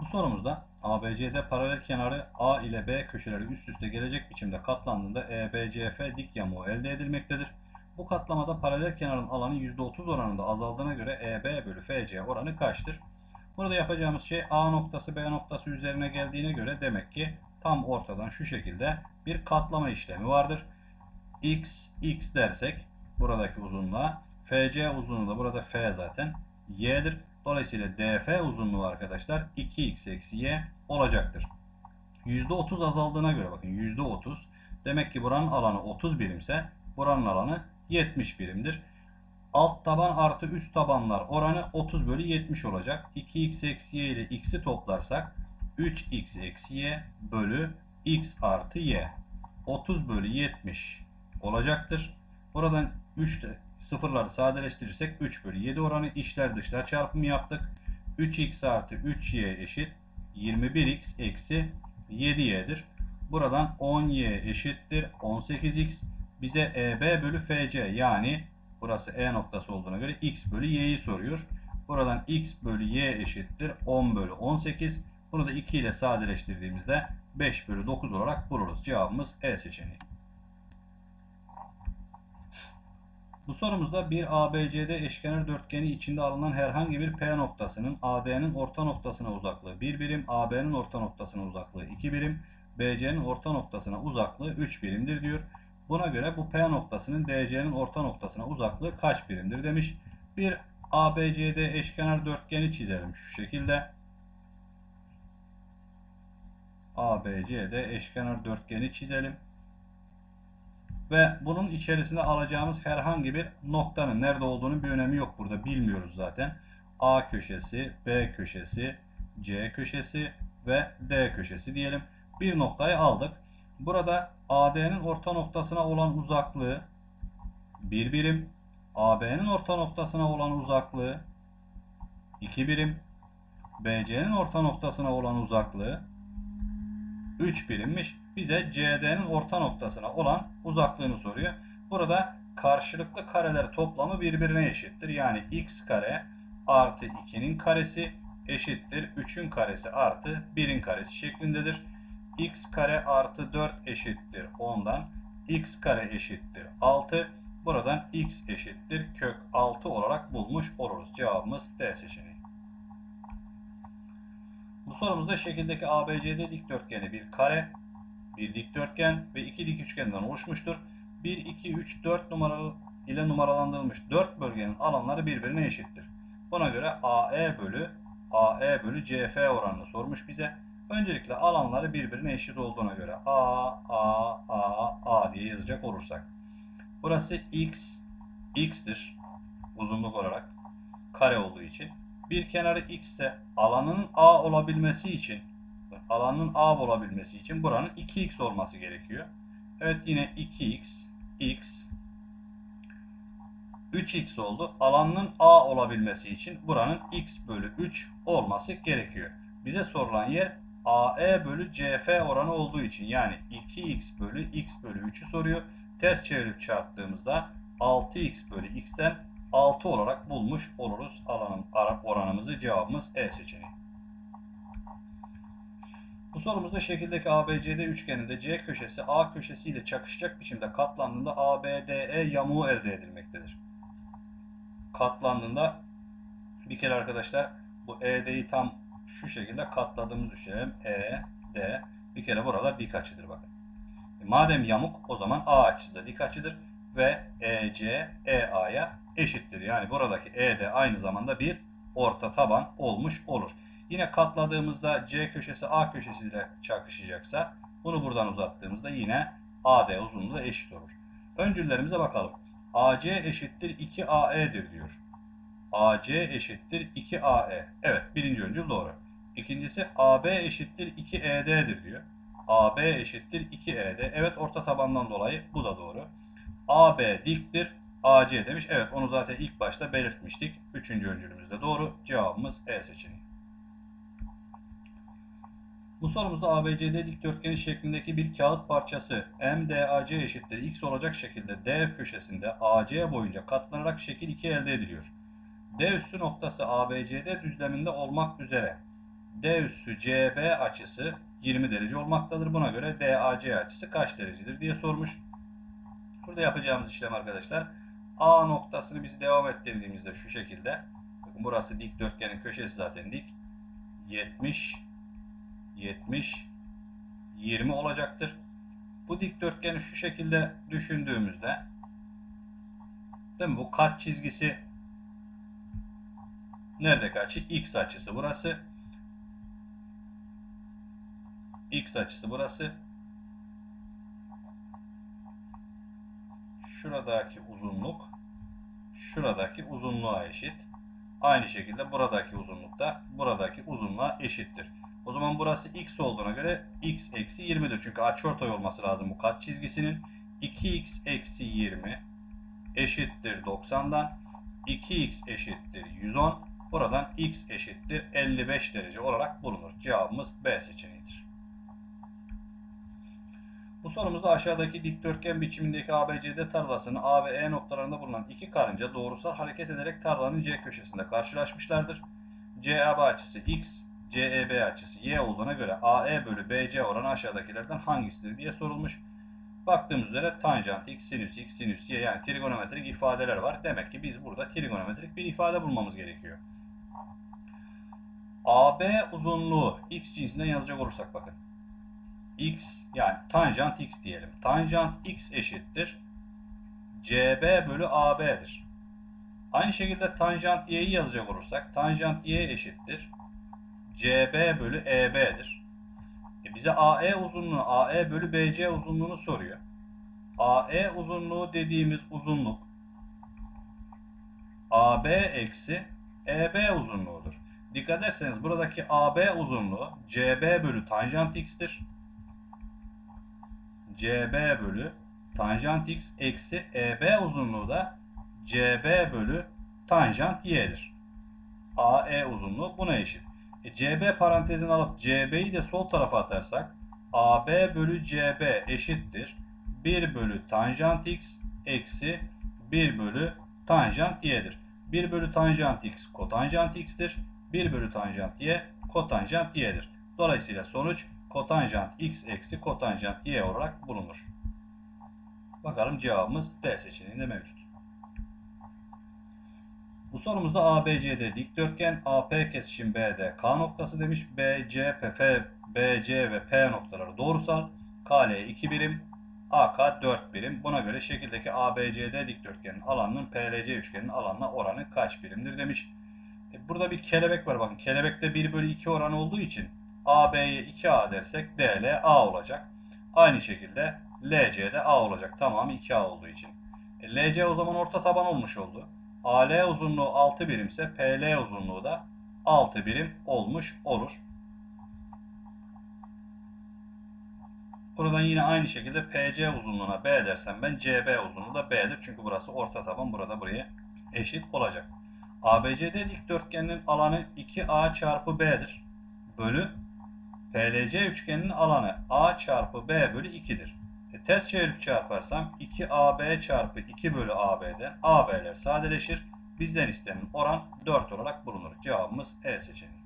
Bu sorumuzda ABCD paralel kenarı A ile B köşeleri üst üste gelecek biçimde katlandığında EBCF dik yamuğu elde edilmektedir. Bu katlamada paralel kenarın alanı %30 oranında azaldığına göre EB bölü FC oranı kaçtır? Burada yapacağımız şey A noktası B noktası üzerine geldiğine göre demek ki tam ortadan şu şekilde bir katlama işlemi vardır. X, X dersek buradaki uzunluğa FC uzunluğu da burada F zaten Y'dir. Dolayısıyla DF uzunluğu arkadaşlar 2x eksi y olacaktır. %30 azaldığına göre bakın %30 demek ki buranın alanı 30 birimse buranın alanı 70 birimdir. Alt taban artı üst tabanlar oranı 30 bölü 70 olacak. 2x eksi y ile x'i toplarsak 3x eksi y bölü x artı y. 30 bölü 70 olacaktır. Buradan 3 de sıfırları sadeleştirirsek 3 bölü 7 oranı içler dışlar çarpımı yaptık. 3x artı 3y eşit 21x eksi 7y'dir. Buradan 10y eşittir 18x. Bize EB bölü FC yani burası E noktası olduğuna göre x bölü y'yi soruyor. Buradan x bölü y eşittir 10 bölü 18. Bunu da 2 ile sadeleştirdiğimizde 5 bölü 9 olarak buluruz. Cevabımız E seçeneği. Bu sorumuzda bir ABCD eşkenar dörtgeni içinde alınan herhangi bir P noktasının AD'nin orta noktasına uzaklığı 1 birim, AB'nin orta noktasına uzaklığı 2 birim, BC'nin orta noktasına uzaklığı 3 birimdir diyor. Buna göre bu P noktasının DC'nin orta noktasına uzaklığı kaç birimdir demiş. Bir ABCD eşkenar dörtgeni çizelim şu şekilde. ABCD eşkenar dörtgeni çizelim ve bunun içerisinde alacağımız herhangi bir noktanın nerede olduğunu bir önemi yok burada bilmiyoruz zaten. A köşesi, B köşesi, C köşesi ve D köşesi diyelim. Bir noktayı aldık. Burada AD'nin orta noktasına olan uzaklığı 1 birim, AB'nin orta noktasına olan uzaklığı 2 birim, BC'nin orta noktasına olan uzaklığı 3 birimmiş. Bize CD'nin orta noktasına olan uzaklığını soruyor. Burada karşılıklı kareler toplamı birbirine eşittir. Yani x kare artı 2'nin karesi eşittir 3'ün karesi artı 1'in karesi şeklindedir. x kare artı 4 eşittir 10'dan x kare eşittir 6. Buradan x eşittir kök 6 olarak bulmuş oluruz. Cevabımız D seçeneği. Bu sorumuzda şekildeki ABCD dikdörtgeni bir kare, bir dikdörtgen ve iki dik üçgenden oluşmuştur. 1, 2, 3, 4 numaralı ile numaralandırılmış 4 bölgenin alanları birbirine eşittir. Buna göre AE bölü AE bölü CF oranını sormuş bize. Öncelikle alanları birbirine eşit olduğuna göre A, A, A, A diye yazacak olursak. Burası X, X'tir uzunluk olarak kare olduğu için. Bir kenarı X ise alanının A olabilmesi için alanın A olabilmesi için buranın 2x olması gerekiyor. Evet yine 2x, x, 3x oldu. Alanın A olabilmesi için buranın x bölü 3 olması gerekiyor. Bize sorulan yer AE bölü CF oranı olduğu için yani 2x bölü x bölü 3'ü soruyor. Ters çevirip çarptığımızda 6x bölü x'ten 6 olarak bulmuş oluruz alanın oranımızı. Cevabımız E seçeneği. Bu sorumuzda şekildeki ABCD üçgeninde C köşesi A köşesi ile çakışacak biçimde katlandığında ABDE yamuğu elde edilmektedir. Katlandığında bir kere arkadaşlar bu ED'yi tam şu şekilde katladığımızı düşünelim. E, D. Bir kere buralar dik açıdır bakın. E, madem yamuk o zaman A açısı da dik açıdır ve EC EA'ya eşittir. Yani buradaki ED aynı zamanda bir orta taban olmuş olur. Yine katladığımızda C köşesi A köşesiyle çakışacaksa bunu buradan uzattığımızda yine AD uzunluğu eşit olur. Öncüllerimize bakalım. AC eşittir 2AE'dir diyor. AC eşittir 2AE. Evet birinci öncül doğru. İkincisi AB eşittir 2ED'dir diyor. AB eşittir 2ED. Evet orta tabandan dolayı bu da doğru. AB diktir. AC demiş. Evet onu zaten ilk başta belirtmiştik. Üçüncü öncülümüz de doğru. Cevabımız E seçeneği. Bu sorumuzda ABCD dikdörtgeni şeklindeki bir kağıt parçası MDAC eşittir x olacak şekilde D köşesinde AC boyunca katlanarak şekil 2 elde ediliyor. D üssü noktası ABCD düzleminde olmak üzere D üssü CB açısı 20 derece olmaktadır. Buna göre DAC açısı kaç derecedir diye sormuş. Burada yapacağımız işlem arkadaşlar A noktasını biz devam ettirdiğimizde şu şekilde bakın burası dikdörtgenin köşesi zaten dik 70 70 20 olacaktır. Bu dikdörtgeni şu şekilde düşündüğümüzde değil mi? Bu kat çizgisi nerede açı? X açısı burası. X açısı burası. Şuradaki uzunluk şuradaki uzunluğa eşit. Aynı şekilde buradaki uzunluk da buradaki uzunluğa eşittir. O zaman burası x olduğuna göre x eksi 20'dir. Çünkü açıortay olması lazım bu kat çizgisinin. 2x eksi 20 eşittir 90'dan. 2x eşittir 110. Buradan x eşittir 55 derece olarak bulunur. Cevabımız B seçeneğidir. Bu sorumuzda aşağıdaki dikdörtgen biçimindeki ABCD tarlasının A ve E noktalarında bulunan iki karınca doğrusal hareket ederek tarlanın C köşesinde karşılaşmışlardır. CAB açısı x, CEB açısı y olduğuna göre AE bölü BC oranı aşağıdakilerden hangisidir diye sorulmuş. Baktığımız üzere tanjant x, sinüs x, sinüs y yani trigonometrik ifadeler var. Demek ki biz burada trigonometrik bir ifade bulmamız gerekiyor. AB uzunluğu x cinsinden yazacak olursak bakın. X yani tanjant x diyelim. Tanjant x eşittir. CB bölü AB'dir. Aynı şekilde tanjant y'yi yazacak olursak tanjant y eşittir. CB bölü EB'dir. E bize AE uzunluğu AE bölü BC uzunluğunu soruyor. AE uzunluğu dediğimiz uzunluk AB eksi EB uzunluğudur. Dikkat ederseniz buradaki AB uzunluğu CB bölü tanjant x'tir. CB bölü tanjant x eksi EB uzunluğu da CB bölü tanjant y'dir. AE uzunluğu buna eşit. E, CB parantezini alıp CB'yi de sol tarafa atarsak AB bölü CB eşittir. 1 bölü tanjant x eksi 1 bölü tanjant y'dir. 1 bölü tanjant x kotanjant x'tir. 1 bölü tanjant y kotanjant y'dir. Dolayısıyla sonuç kotanjant x eksi kotanjant y olarak bulunur. Bakalım cevabımız D seçeneğinde mevcut. Bu sorumuzda ABCD dikdörtgen AP kesişim BD K noktası demiş. BC, F, BC ve P noktaları doğrusal. KL 2 birim, AK 4 birim. Buna göre şekildeki ABCD dikdörtgenin alanının PLC üçgenin alanına oranı kaç birimdir demiş. E, burada bir kelebek var bakın. Kelebekte 1 bölü 2 oranı olduğu için AB'ye 2A dersek DL A olacak. Aynı şekilde LC de A olacak. Tamamı 2A olduğu için. E, LC o zaman orta taban olmuş oldu. AL uzunluğu 6 birimse PL uzunluğu da 6 birim olmuş olur. Buradan yine aynı şekilde PC uzunluğuna B dersem ben CB uzunluğu da B'dir. Çünkü burası orta taban burada buraya eşit olacak. ABCD dikdörtgeninin alanı 2A çarpı B'dir. Bölü PLC üçgeninin alanı A çarpı B bölü 2'dir. E, ters çevirip çarparsam 2AB çarpı 2 bölü AB'den AB'ler sadeleşir. Bizden istenen oran 4 olarak bulunur. Cevabımız E seçeneği.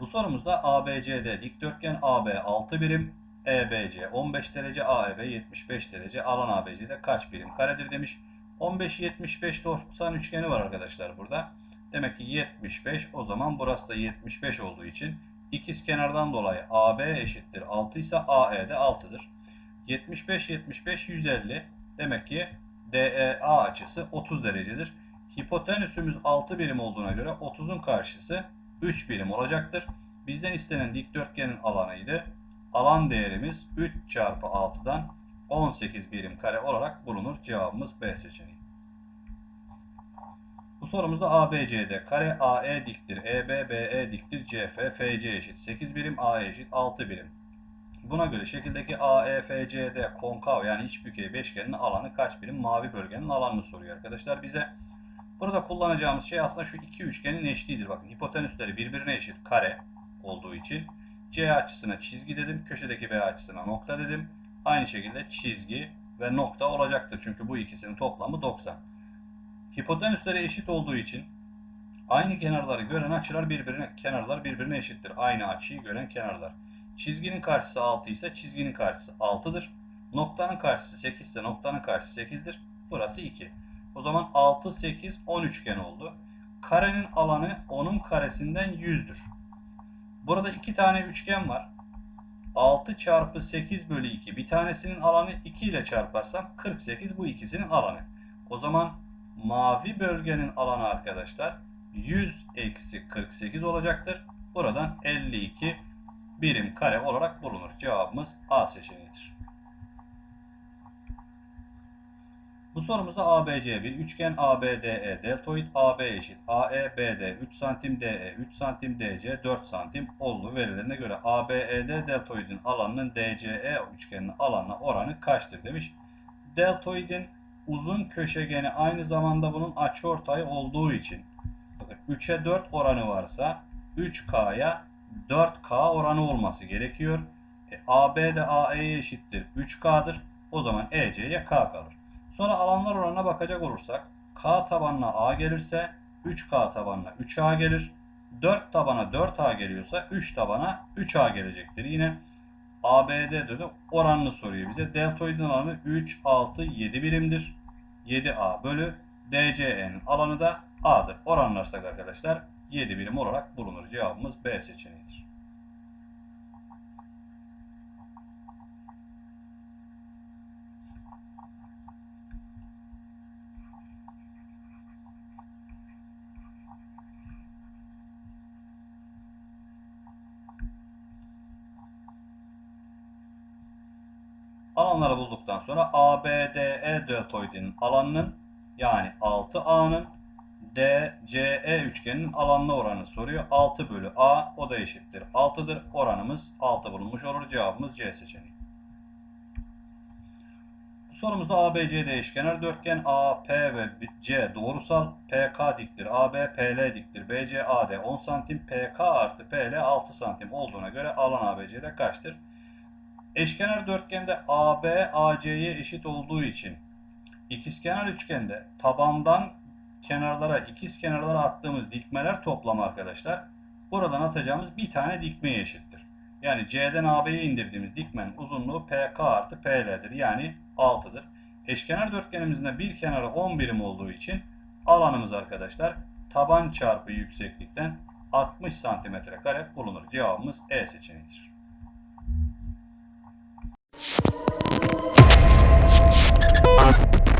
Bu sorumuzda ABCD dikdörtgen AB 6 birim, EBC 15 derece, AEB 75 derece. Alan ABC'de kaç birim karedir demiş. 15 75 90 üçgeni var arkadaşlar burada. Demek ki 75 o zaman burası da 75 olduğu için ikiz kenardan dolayı AB eşittir 6 ise AE de 6'dır. 75 75 150 demek ki DEA açısı 30 derecedir. Hipotenüsümüz 6 birim olduğuna göre 30'un karşısı 3 birim olacaktır. Bizden istenen dikdörtgenin alanıydı. Alan değerimiz 3 çarpı 6'dan 18 birim kare olarak bulunur. Cevabımız B seçeneği. Bu sorumuzda ABCD kare AE diktir, EB BE diktir, CF FC eşit 8 birim, AE eşit 6 birim. Buna göre şekildeki AEFCD konkav yani iç bükey beşgenin alanı kaç birim? Mavi bölgenin alanını soruyor arkadaşlar bize. Burada kullanacağımız şey aslında şu iki üçgenin eşliğidir. Bakın hipotenüsleri birbirine eşit kare olduğu için C açısına çizgi dedim. Köşedeki B açısına nokta dedim. Aynı şekilde çizgi ve nokta olacaktır. Çünkü bu ikisinin toplamı 90. Hipotenüsleri eşit olduğu için aynı kenarları gören açılar birbirine kenarlar birbirine eşittir. Aynı açıyı gören kenarlar. Çizginin karşısı 6 ise çizginin karşısı 6'dır. Noktanın karşısı 8 ise noktanın karşısı 8'dir. Burası 2. O zaman 6, 8, 10 üçgen oldu. Karenin alanı onun karesinden 100'dür. Burada iki tane üçgen var. 6 çarpı 8 bölü 2. Bir tanesinin alanı 2 ile çarparsam 48 bu ikisinin alanı. O zaman mavi bölgenin alanı arkadaşlar 100 eksi 48 olacaktır. Buradan 52 birim kare olarak bulunur. Cevabımız A seçeneğidir. Bu sorumuzda ABC bir üçgen ABDE deltoid AB eşit AE BD 3 santim DE 3 santim DC 4 santim olduğu verilerine göre ABED deltoidin alanının DCE üçgeninin alanına oranı kaçtır demiş. Deltoidin uzun köşegeni aynı zamanda bunun açıortayı olduğu için bakın 3'e 4 oranı varsa 3K'ya 4K oranı olması gerekiyor. E, AB de AE'ye eşittir 3K'dır. O zaman EC'ye K kalır. Sonra alanlar oranına bakacak olursak K tabanına A gelirse 3K tabanına 3A gelir. 4 tabana 4A geliyorsa 3 tabana 3A gelecektir. Yine ABD dedi oranını soruyor bize. Deltoidin alanı 3, 6, 7 birimdir. 7A bölü DCE'nin alanı da A'dır. Oranlarsak arkadaşlar 7 birim olarak bulunur. Cevabımız B seçeneğidir. Alanları bulduktan sonra ABDE deltoidinin alanının yani 6A'nın DCE üçgeninin alanına oranı soruyor. 6 bölü A o da eşittir 6'dır. Oranımız 6 bulunmuş olur. Cevabımız C seçeneği. Sorumuzda ABCD eşkenar dörtgen AP ve C doğrusal PK diktir. AB PL diktir. BC AD 10 santim PK artı PL 6 santim olduğuna göre alan ABC'de kaçtır? Eşkenar dörtgende AB AC'ye eşit olduğu için ikizkenar üçgende tabandan kenarlara, ikiz kenarlara attığımız dikmeler toplamı arkadaşlar. Buradan atacağımız bir tane dikmeye eşittir. Yani C'den AB'ye indirdiğimiz dikmenin uzunluğu PK artı PL'dir. Yani 6'dır. Eşkenar dörtgenimizin de bir kenarı 10 birim olduğu için alanımız arkadaşlar taban çarpı yükseklikten 60 santimetre kare bulunur. Cevabımız E seçeneğidir. Thank